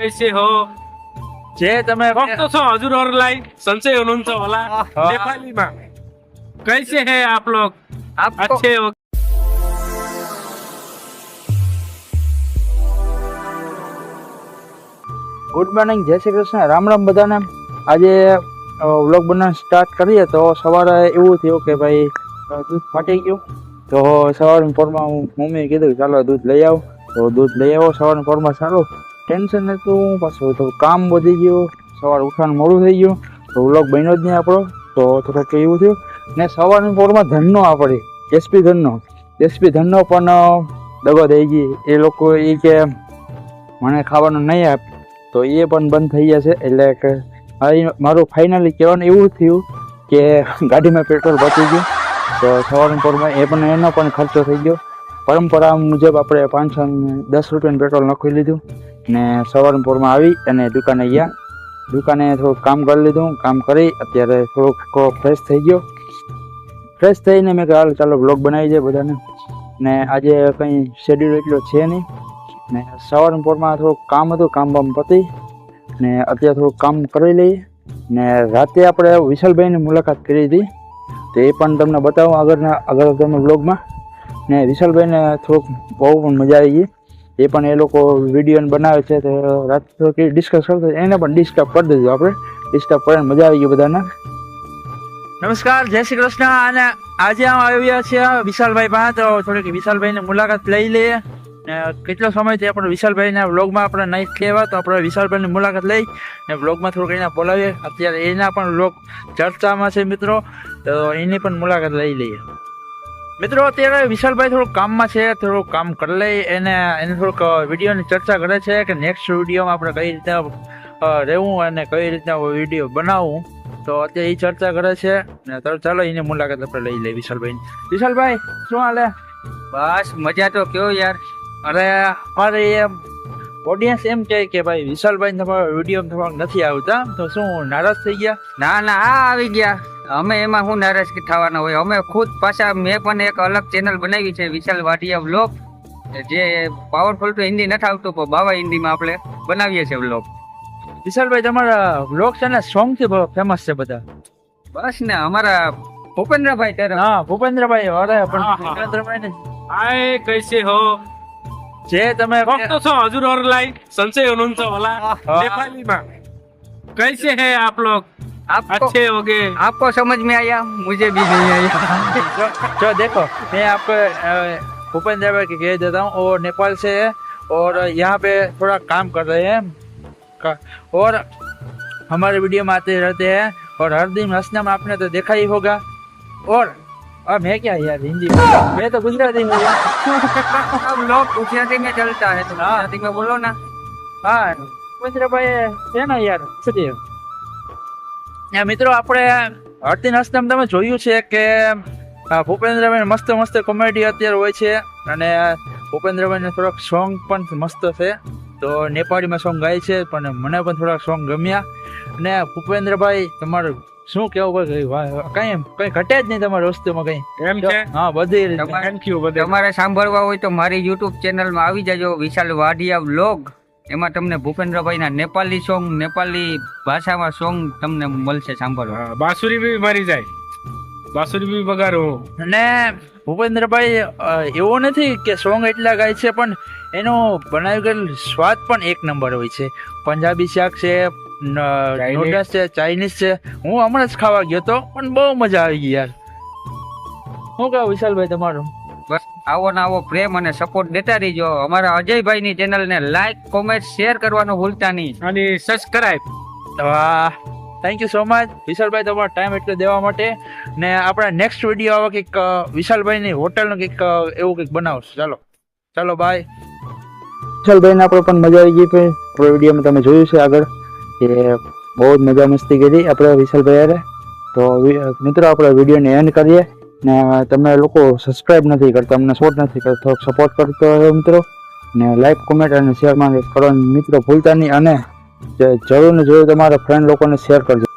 कैसे हो જે તમે भक्त છો हजूर और लाई संशय हुनुहुन्छ होला नेपालीमा कैसे है आप लोग આપકો अच्छे हो ગુડ મોર્નિંગ જય શ્રી કૃષ્ણ રામ રામ બધાને આજે વ્લોગ બનાવવાનું સ્ટાર્ટ કરીએ તો સવારે એવું થયું કે ભાઈ અ, દૂધ ફાટી ગયું તો સવારની પોરમાં હું મમ્મીએ કીધું કે ચાલો દૂધ લઈ આવો તો દૂધ લઈ આવો સવારની પોરમાં સારું ટેન્શન હતું પાછું થોડું કામ વધી ગયું, સવારે ઉઠવાનું મોડું થઈ ગયું, તો વ્લોગ બન્યો જ નહીં આપણો, તો થોડુંક એવું થયું. ને સવારની પોરમાં ધનનો આપણે એસપી ધનનો. એસપી ધનનો પણ દગો થઈ ગઈ. એ લોકો એ કે, મને ખાવાનું નહીં આપ. તો એ પણ બંધ થઈ જશે એટલે કે મારું ફાઇનલી કહેવાનું એવું થયું કે, ગાડીમાં પેટ્રોલ બચી ગયું. તો સવારની પોરમાં એ પણ એનો પણ ખર્ચો થઈ ગયો. પરંપરા મુજબ આપણે પાંચસો દસ રૂપિયાનું પેટ્રોલ નાખી લીધું ને સવારનપુરમાં આવી અને દુકાને ગયા. દુકાને થોડુંક કામ કરી લીધું. કામ કરી અત્યારે થોડુંક ફ્રેશ થઈ ગયો. ફ્રેશ થઈને મેં કહ્યું ચાલો બ્લોગ બનાવી દે બધાને. ને આજે કંઈ શેડ્યુલ એટલો છે નહીં. ને સવારનપુરમાં થોડુંક કામ હતું, કામ બામ પતી. ને અત્યારે થોડુંક કામ કરી લઈએ. ને રાતે આપણે વિશાલભાઈની મુલાકાત કરી હતી. તો એ પણ તમને બતાવું આગળના આગળ તમે બ્લોગમાં ને વિશાલભાઈને થોડુંક બહુ પણ મજા આવી ગઈ. એ પણ એ લોકો વીડિયો બનાવે છે, તો રાત થોડુંક ડિસ્કસ કરતો એને પણ ડિસ્ટર્બ કરી દીધું આપણે. ડિસ્ટર્બ કરીને મજા આવી ગઈ બધાને. નમસ્કાર, જય શ્રી કૃષ્ણ. અને આજે અમે આવ્યા છીએ વિશાલભાઈ પાસે. તો થોડીક વિશાલભાઈની મુલાકાત લઈ લઈએ. ને કેટલો સમય થયો આપણે વિશાલભાઈના વ્લોગમાં આપણે નહીં કહેવા તો આપણે વિશાલભાઈની મુલાકાત લઈ ને વ્લોગમાં થોડુંક એના બોલાવીએ. અત્યારે એના પણ વ્લોગ ચર્ચામાં છે મિત્રો. તો એની પણ મુલાકાત લઈ લઈએ. મિત્રો અત્યારે વિશાલભાઈ થોડું કામમાં છે થોડું કામ કરી લઈ એને એને થોડુંક વિડીયોની ચર્ચા કરે છે કે નેક્સ્ટ વિડીયોમાં આપણે કઈ રીતે રહેવું અને કઈ રીતના વીડિયો બનાવવું. તો અત્યારે એ ચર્ચા કરે છે. ને તો ચાલો એની મુલાકાત આપણે લઈ લઈએ વિશાલભાઈ. વિશાલભાઈ શું હાલે? બસ મજા તો કેવો યાર. અરે અમારે એમ ઓડિયન્સ એમ કહે કે ભાઈ વિશાલભાઈ તમારા વીડિયો તમારા નથી આવતા. તો શું નારાજ થઈ ગયા? ના ના આ આવી ગયા. અમે એમાં હું નારાજ થવાના હોય? અમે ખુદ પાછા મેં પણ એક અલગ ચેનલ બનાવી છે વિશાલ વાડિયા વ્લોગ જે પાવરફુલ તો હિન્દી નથી આવતું પણ બાવા હિન્દીમાં આપણે બનાવીએ છીએ વ્લોગ વિશાલભાઈ તમારા વ્લોગ છે ને સોંગથી ફેમસ છે બધા. બસ ને અમારા ભૂપેન્દ્રભાઈ ત્યારે હા ભૂપેન્દ્રભાઈ અરે પણ ભૂપેન્દ્રભાઈ ને આય કૈસે હો? જે તમે ભક્તો છો હજુર ઓર લાઈ સંશય અનંત ઓલા નેપાલીમાં. કૈસે હે આપ લોગ? आप अच्छे हो गए। आपको समझ में आया? मुझे भी नहीं आया। चलो देखो मैं आपको भूपेन्द्र यादव की कह देता हूँ और नेपाल से है और यहाँ पे थोड़ा काम कर रहे हैं। और हमारे वीडियो में आते रहते हैं और हर दिन हंसना में आपने तो देखा ही होगा। और अब मैं क्या यार हिंदी मैं? तो गुजराती हूँ अब लोग गुजराती में चलता है तो गुजराती में बोलो ना। हाँ मित्र भाई है ना यार सुनिए મિત્રો આપણે હરતી હસનામ તમે જોયું છે કે ભૂપેન્દ્રભાઈ મસ્ત મસ્ત કોમેડી અત્યારે હોય છે અને ભૂપેન્દ્રભાઈને થોડાક સોંગ પણ મસ્ત છે. તો નેપાળીમાં સોંગ ગાય છે પણ મને પણ થોડાક સોંગ ગમ્યા. અને ભૂપેન્દ્રભાઈ તમારું શું કેવું કઈ કઈ કઈ ઘટે જ નહીં તમારી વસ્તુમાં કઈ? એમ છે? હા બધી. તમારે- થેન્ક યુ બધે. તમારે સાંભળવા હોય તો મારી યુટ્યુબ ચેનલમાં આવી જજો વિશાલ વાઢિયા વ્લોગ એમાં તમને ભૂપેન્દ્રભાઈના નેપાલી સોંગ નેપાલી ભાષામાં સોંગ તમને મળશે સાંભળવા. બાસુરી બી મારી જાય. બાંસુરી બી બગાડું. અને ભૂપેન્દ્રભાઈ એવો નથી કે સોંગ એટલા ગાય છે પણ એનો બનાવી ગયેલ સ્વાદ પણ એક નંબર હોય છે. પંજાબી શાક છે નૂડલ્સ છે ચાઇનીઝ છે. હું હમણાં જ ખાવા ગયો તો પણ બહુ મજા આવી ગઈ યાર. શું કહું વિશાલભાઈ તમારું? આવો ને આવો પ્રેમ અને સપોર્ટ દેતા રહીજો. અમારા અજયભાઈની ચેનલને લાઈક કોમેન્ટ શેર કરવાનું ભૂલતા નહીં. અને સબસ્ક્રાઇબ વાહ થેન્ક યુ સો મચ વિશાલભાઈ તમારો ટાઈમ એટલો દેવા માટે. ને આપણા નેક્સ્ટ વીડિયો આવે કંઈક વિશાલભાઈની હોટલનું કંઈક એવું કંઈક બનાવશું. ચાલો. ચાલો બાય વિશાલભાઈને આપણે પણ મજા આવી ગઈ પણ વિડીયોમાં તમે જોયું છે આગળ કે બહુ જ મજા મસ્તી કરી આપણે વિશાલભાઈ અરે તો મિત્રો આપણે વિડીયોને એન્ડ કરીએ. ને તમે લોકો સબસ્ક્રાઇબ નથી કરતા, અમને સપોર્ટ નથી કરતા સપોર્ટ કરતો હોય મિત્રો. ને લાઈક કોમેન્ટ અને શેરમાં કરવાનું મિત્રો ભૂલતા નહીં. અને જરૂર ને જરૂર તમારા ફ્રેન્ડ લોકોને શેર કરજો.